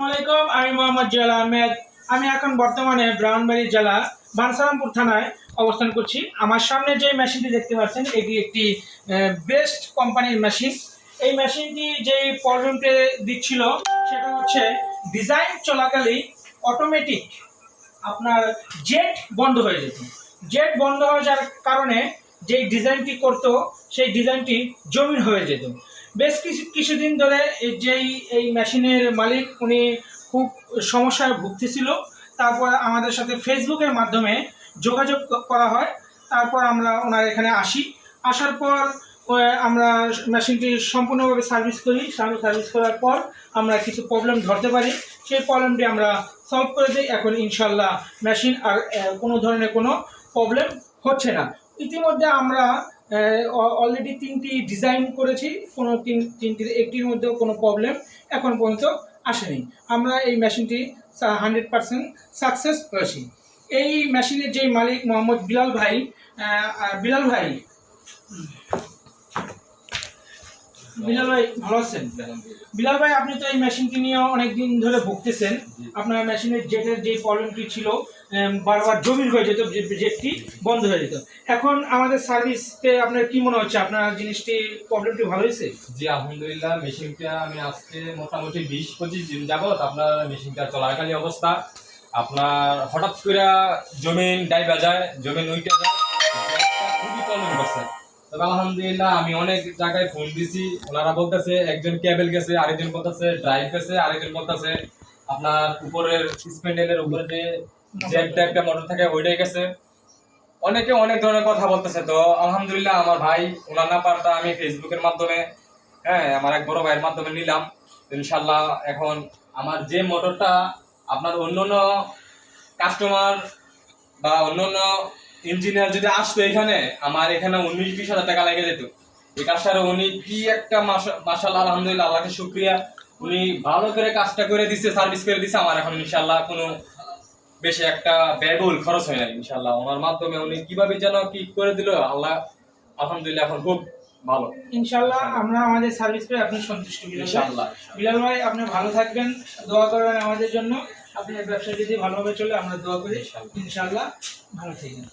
আসসালামাইকুম আমি মোহাম্মদ জিয়াল আহমেদ। আমি এখন বর্তমানে ব্রাউনবাড়ি জেলা বানসারামপুর থানায় অবস্থান করছি। আমার সামনে যে মেশিনটি দেখতে পাচ্ছেন, এটি একটি বেস্ট কোম্পানির মেশিন। এই মেশিনটি যেই প্রবলেমটি দিচ্ছিল, সেটা হচ্ছে ডিজাইন চলাকালীন অটোমেটিক আপনার জেট বন্ধ হয়ে যেত। জেট বন্ধ হয়ে যাওয়ার কারণে যেই ডিজাইনটি করতো, সেই ডিজাইনটি জমিন হয়ে যেত। বেশ কিছু কিছুদিন ধরে যেই, এই মেশিনের মালিক উনি খুব সমস্যায় ভুগতেছিল। তারপর আমাদের সাথে ফেসবুকের মাধ্যমে যোগাযোগ করা হয়। তারপর আমরা ওনার এখানে আসি। আসার পর আমরা মেশিনটি সম্পূর্ণভাবে সার্ভিস করি। সার্ভিস করার পর আমরা কিছু প্রবলেম ধরতে পারি। সেই প্রবলেমটি আমরা সলভ করে দিই। এখন ইনশাল্লাহ মেশিন আর কোনো ধরনের কোনো প্রবলেম হচ্ছে না। ইতিমধ্যে আমরা অলরেডি তিনটি ডিজাইন করেছি। কোনো তিন তিনটির একটির মধ্যেও কোনো প্রবলেম এখন পর্যন্ত আসেনি। আমরা এই মেশিনটি হান্ড্রেড পারসেন্ট সাকসেস হয়েছি এই মেশিনের যেই মালিক মোহাম্মদ বিলাল ভাই বিলাল ভাই। বিলাল ভাই, ভালো আছেন? বিলাল ভাই, আপনি তো এই মেশিনটি নিয়ে অনেক দিন ধরে ভুগতেছেন। আপনার মেশিনের জেটের যে প্রবলেমটি ছিল বারবার জমির হয়ে যেত জেটটি বন্ধ হয়ে যেত। এখন আমাদের সার্ভিসে আপনার কি মনে হচ্ছে? আপনার জিনিসটি প্রবলেমটি ভালো হয়েছে? জি, আলহামদুলিল্লাহ মেশিনটা আমি আজকে মোটামুটি বিশ পঁচিশ দিন যাবত আপনার মেশিনটা চলাকালী অবস্থা। আপনার হঠাৎ করে জমিন ডাইবা যায়, জমিন উইটে যায় খুবই প্রবলেম করছে। তবে আলহামদুলিল্লাহ, আমি অনেক জায়গায় ফোন দিছি, ওনারা বলতেছে, একজন কেবল গেছে, আরেকজন বলতেছে ড্রাইভ গেছে, আরেকজন বলতেছে, আপনার উপরের স্প্যান্ডেলের উপরে যে জেট টাইপটা মোটর থাকে, ওইটাই গেছে। অনেকে অনেক ধরনের কথা বলতেছে, তো আলহামদুলিল্লাহ আমার ভাই, ওনার নাম্বারটা আমি ফেসবুকের মাধ্যমে হ্যাঁ আমার এক বড় ভাইয়ের মাধ্যমে নিলাম। ইনশাল্লাহ এখন আমার যে মোটরটা আপনার অন্য অন্য কাস্টমার বা অন্য অন্য ইঞ্জিনিয়ার যদি আসতো এখানে, আমার এখানে উনিশ বিশ হাজার টাকা লেগে যেত। এই কাজটা উনি কি একটা মাসাল আলহামদুলিল্লাহ, আল্লাহকে শুক্রিয়া। উনি ভালো করে কাজটা করে দিছে সার্ভিস করে দিছে, আমার এখন ইনশাল্লাহ কোনো বেশি একটা ব্যয়বহুল খরচ হয় না ইনশাল্লাহ ওনার মাধ্যমে উনি কীভাবে যেন কি করে দিল আল্লাহ আলহামদুলিল্লাহ এখন খুব ভালো। ইনশাল্লাহ আমরা আমাদের সার্ভিস পেয়ে আপনি সন্তুষ্ট ইনশাল্লাহ বিলাল ভাই আপনি ভালো থাকবেন দোয়া করবেন আমাদের জন্য। আপনার ব্যবসা যদি ভালোভাবে চলে আমরা দোয়া করি। ইনশাল্লাহ ভালো থাকবেন।